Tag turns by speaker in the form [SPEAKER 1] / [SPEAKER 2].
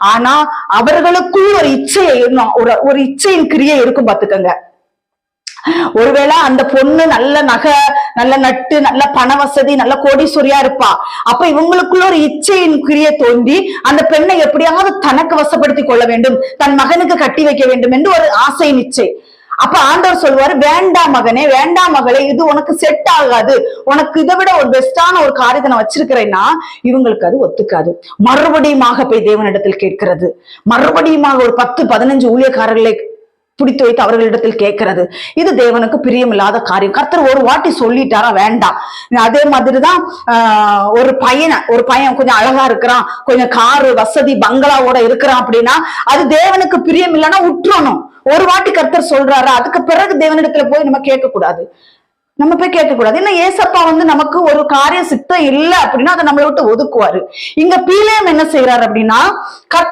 [SPEAKER 1] ஆனா அவர்களுக்குள் ஒரு இச்சையை ஒரு ஒரு இச்சையின் கிரியை இருக்கும் பாத்துக்கங்க ஒருவேளை அந்த பொண்ணு நல்ல நகை நல்ல நட்டு நல்ல பண வசதி நல்ல கோடீஸ்வரியா இருப்பா. அப்ப இவங்களுக்குள்ள ஒரு இச்சையின் கிரிய தோன்றி அந்த பெண்ணை எப்படியாவது தனக்கு வசப்படுத்திக் கொள்ள வேண்டும் தன் மகனுக்கு கட்டி வைக்க வேண்டும் என்று ஒரு ஆசை நிச்சை அப்ப ஆண்டவர் சொல்லுவாரு வேண்டாம் மகனே வேண்டாம் மகளே இது உனக்கு செட் ஆகாது. உனக்கு இதை விட ஒரு பெஸ்டான ஒரு காரியத்தை நான் வச்சிருக்கிறேன்னா இவங்களுக்கு அது ஒத்துக்காது. மறுபடியுமாக போய் தேவனிடத்தில் கேட்கிறது. மறுபடியுமாக ஒரு பத்து பதினஞ்சு ஊழியக்காரர்களை பிடித்து வைத்து அவர்களிடத்தில் கேட்கிறது. இது தேவனுக்கு பிரியமில்லாத காரியம். கர்த்தர் ஒரு வாட்டி சொல்லிட்டாரா? வேண்டாம் அதே மாதிரிதான் தான் ஒரு பையனை ஒரு பையன் கொஞ்சம் அழகா இருக்கிறான். கொஞ்சம் காரு வசதி பங்களாவோட இருக்கிறான் அப்படின்னா அது தேவனுக்கு பிரியம் இல்லைன்னா உற்றணும். ஒரு வாட்டி கர்த்தர் சொல்றாரா? அதுக்கு பிறகு தேவனிடத்துல போய் நம்ம கேட்க கூடாது நம்ம போய் கேட்கக்கூடாது. ஏன்னா ஏசப்பா வந்து நமக்கு ஒரு காரியம் சித்தம் இல்லை அப்படின்னா அதை நம்மளை விட்டு ஒதுக்குவாரு. இங்க பீலேம் என்ன செய்யறாரு அப்படின்னா